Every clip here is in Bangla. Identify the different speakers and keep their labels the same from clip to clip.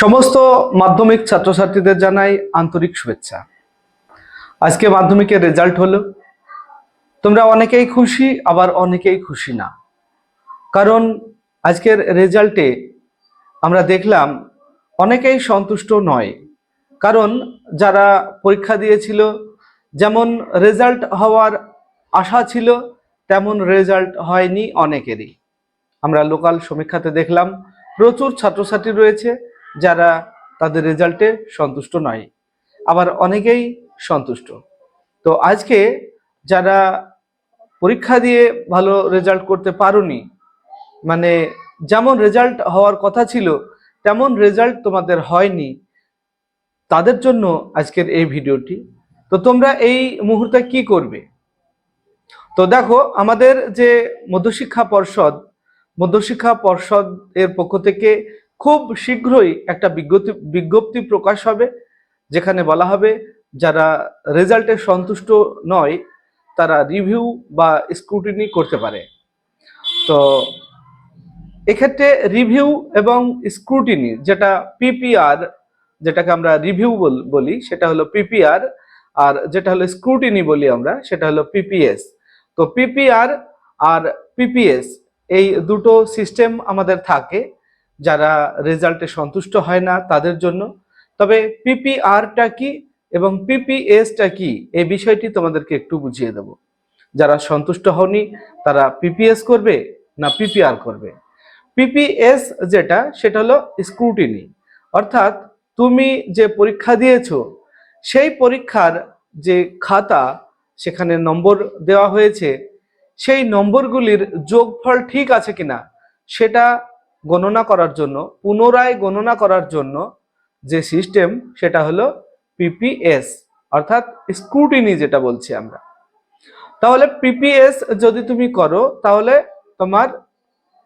Speaker 1: সমস্ত মাধ্যমিক ছাত্রছাত্রীদের জানাই আন্তরিক শুভেচ্ছা। আজকে মাধ্যমিকের রেজাল্ট হলো। তোমরা অনেকেই খুশি, আবার অনেকেই খুশি না। কারণ আজকের রেজাল্টে আমরা দেখলাম অনেকেই সন্তুষ্ট নয়। কারণ যারা পরীক্ষা দিয়েছিল, যেমন রেজাল্ট হওয়ার আশা ছিল, তেমন রেজাল্ট হয়নি অনেকেরই। আমরা লোকাল সমীক্ষাতে দেখলাম, প্রচুর ছাত্রছাত্রী রয়েছে যারা তাদের রেজাল্টে সন্তুষ্ট নয়, আবার অনেকেই সন্তুষ্ট। তো আজকে যারা পরীক্ষা দিয়ে ভালো রেজাল্ট করতে পারোনি মানে যেমন রেজাল্ট হওয়ার কথা ছিল, তেমন রেজাল্ট তোমাদের হয়নি, তাদের জন্য আজকের এই ভিডিওটি। তো তোমরা এই মুহূর্তে কি করবে? তো দেখো, আমাদের যে মধ্যশিক্ষা পর্ষদ মধ্যশিক্ষা পর্ষদ এর পক্ষ থেকে খুব শীঘ্রই একটা বিজ্ঞপ্তি বিজ্ঞপ্তি প্রকাশ হবে, যেখানে বলা হবে যারা রেজাল্টে সন্তুষ্ট নয়, তারা রিভিউ বা স্ক্রুটিনি করতে পারে। তো এক্ষেত্রে রিভিউ এবং স্ক্রুটিনি যেটা পিপিআর, যেটাকে আমরা রিভিউ বলি, সেটা হলো পিপিআর, আর যেটা হলো স্ক্রুটিনি বলি আমরা, সেটা হলো পিপিএস। তো পিপিআর আর পিপিএস, এই দুটো সিস্টেম আমাদের থাকে। যারা রেজাল্টে সন্তুষ্ট হয় না তাদের জন্য। তবে পিপিআরটা কি এবং পিপিএসটা কি এই বিষয়টি তোমাদেরকে একটু বুঝিয়ে দেব। যারা সন্তুষ্ট হওনি, তারা পিপিএস করবে না পিপিআর করবে? পিপিএস যেটা, সেটা হলো স্ক্রুটিনি। অর্থাৎ তুমি যে পরীক্ষা দিয়েছ, সেই পরীক্ষার যে খাতা, সেখানে নম্বর দেওয়া হয়েছে, সেই নম্বরগুলির যোগফল ঠিক আছে কিনা, সেটা গণনা করার জন্য, পুনরায় গণনা করার জন্য যে সিস্টেম সেটা হলো পিপিএস অর্থাৎ স্ক্রুটিনি যেটা বলছি আমরা। তাহলে পিপিএস যদি তুমি করো, তাহলে তোমার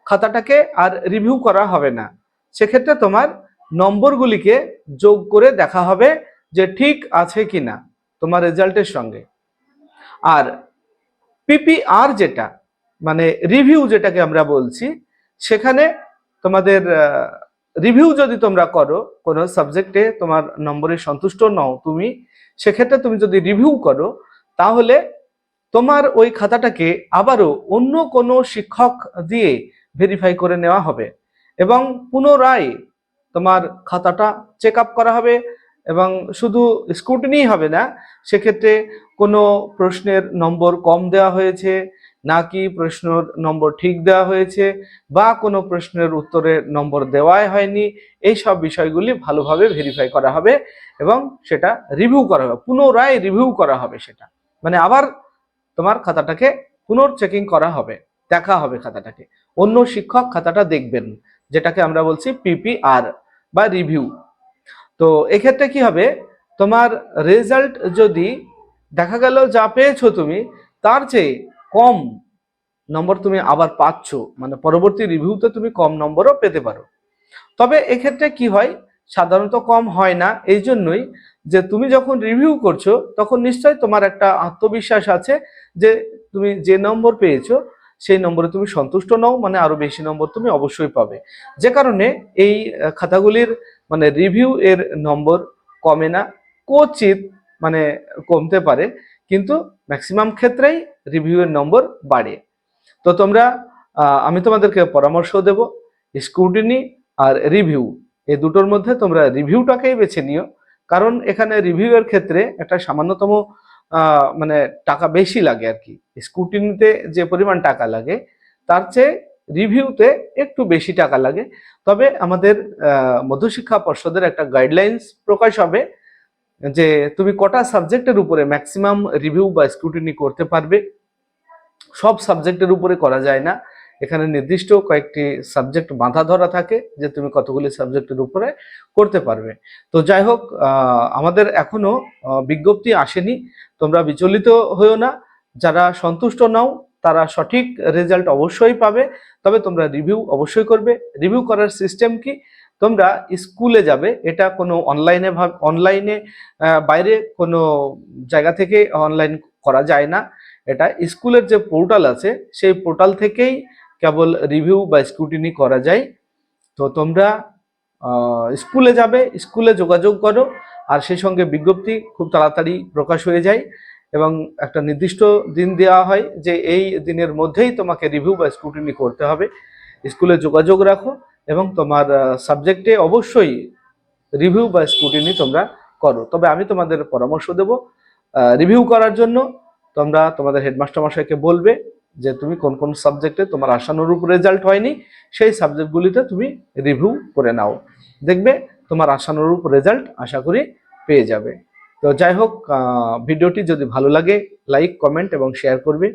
Speaker 1: খাতাটাকে আর রিভিউ করা হবে না। সেক্ষেত্রে তোমার নম্বরগুলিকে যোগ করে দেখা হবে যে ঠিক আছে কিনা তোমার রেজাল্টের সঙ্গে। আর পিপিআর যেটা মানে রিভিউ যেটাকে আমরা বলছি, সেখানে তোমাদের রিভিউ যদি তোমরা করো কোনো সাবজেক্টে তোমার নম্বরে সন্তুষ্ট নও তুমি, সেক্ষেত্রে তুমি যদি রিভিউ করো, তাহলে তোমার ওই খাতাটাকে আবারও অন্য কোনো শিক্ষক দিয়ে ভেরিফাই করে নেওয়া হবে এবং পুনরায় তোমার খাতাটা চেক আপ করা হবে এবং শুধু স্ক্রুটিনি হবে না, সেক্ষেত্রে কোনো প্রশ্নের নম্বর কম দেওয়া হয়েছে নাকি প্রশ্নের নম্বর ঠিক দেওয়া হয়েছে বা কোনো প্রশ্নের উত্তরের নম্বর দেওয়াই হয়নি, এই সব বিষয়গুলি ভালোভাবে ভেরিফাই করা হবে এবং সেটা রিভিউ করা হবে, পুনরায় রিভিউ করা হবে সেটা। মানে আবার তোমার খাতাটাকে পুনর চেকিং করা হবে, দেখা হবে খাতাটাকে। অন্য শিক্ষক খাতাটা দেখবেন, যেটাকে আমরা বলছি পিপিআর বা রিভিউ তো এক্ষেত্রে কি হবে, তোমার রেজাল্ট যদি দেখা গেল যা পেয়েছ তুমি, তার চেয়ে কম নম্বর তুমি আবার পাচ্ছ মানে পরবর্তী রিভিউতে তুমি কম নম্বরও পেতে পারো। তবে এক্ষেত্রে কি হয়, সাধারণত কম হয় না, এই জন্যই যে তুমি যখন রিভিউ করছ, তখন নিশ্চয় তোমার একটা আত্মবিশ্বাস আছে যে তুমি যে নম্বর পেয়েছ, সেই নম্বরে তুমি সন্তুষ্ট নও মানে আরও বেশি নম্বর তুমি অবশ্যই পাবে। যে কারণে এই খাতাগুলির মানে রিভিউ এর নম্বর কমে না, কোচিত মানে কমতে পারে, কিন্তু ম্যাক্সিমাম ক্ষেত্রেই রিভিউ এর নম্বর বাড়ে তো তোমরা আমি তোমাদেরকে পরামর্শ দেব স্ক্রুটিনি আর রিভিউ এই দুটোর মধ্যে তোমরা রিভিউটাকেই বেছে নিও। কারণ এখানে রিভিউয়ের ক্ষেত্রে একটা সামান্যতম মানে টাকা বেশি লাগে আর কি। স্কুটিনিতে যে পরিমাণ টাকা লাগে, তার চেয়ে রিভিউতে একটু বেশি টাকা লাগে। তবে আমাদের মধ্যশিক্ষা পর্ষদের একটা গাইডলাইন্স প্রকাশ হবে। যে তুমি কটা সাবজেক্টের উপরে ম্যাক্সিমাম রিভিউ বা স্ক্রুটিনি করতে পারবে? সব সাবজেক্টের উপরে করা যায় না। এখানে নির্দিষ্ট কয়েকটি সাবজেক্ট বাঁধা ধরা থাকে যে তুমি কতগুলি সাবজেক্টের উপরে করতে পারবে। তো যাই হোক আমাদের এখনও বিজ্ঞপ্তি আসেনি। তোমরা বিচলিত হয়েও না। যারা সন্তুষ্ট নাও, তারা সঠিক রেজাল্ট অবশ্যই পাবে। তবে তোমরা রিভিউ অবশ্যই করবে। রিভিউ করার সিস্টেম কি? তোমরা স্কুলে যাবে, এটা কোনো অনলাইনে অনলাইনে বাইরে কোনো জায়গা থেকে অনলাইন করা যায় না। এটা স্কুলের যে পোর্টাল আছে, সেই পোর্টাল থেকেই কেবল রিভিউ বা স্ক্রুটিনি করা যায়। তো তোমরা স্কুলে যাবে, স্কুলে যোগাযোগ করো, আর সেই সঙ্গে বিজ্ঞপ্তি খুব তাড়াতাড়ি প্রকাশ হয়ে যায় এবং একটা নির্দিষ্ট দিন দেওয়া হয় যে এই দিনের মধ্যেই তোমাকে রিভিউ বা স্ক্রুটিনি করতে হবে। স্কুলে যোগাযোগ রাখো। এবং তোমার সাবজেক্টে অবশ্যই রিভিউ বা স্ক্রুটিনি তোমরা করো। তবে আমি তোমাদের পরামর্শ দেব রিভিউ করার জন্য। তোমরা তোমাদের হেডমাস্টার মশাইকে বলবে যে, তুমি কোন কোন সাবজেক্টে তোমার আশানুরূপ রেজাল্ট হয়নি? সেই সাবজেক্টগুলিতে তুমি রিভিউ করে নাও। দেখবে তোমার আশানুরূপ রেজাল্ট আশা করি পেয়ে যাবে। তো যাই হোক ভিডিওটি যদি ভালো লাগে লাইক কমেন্ট এবং শেয়ার করবে।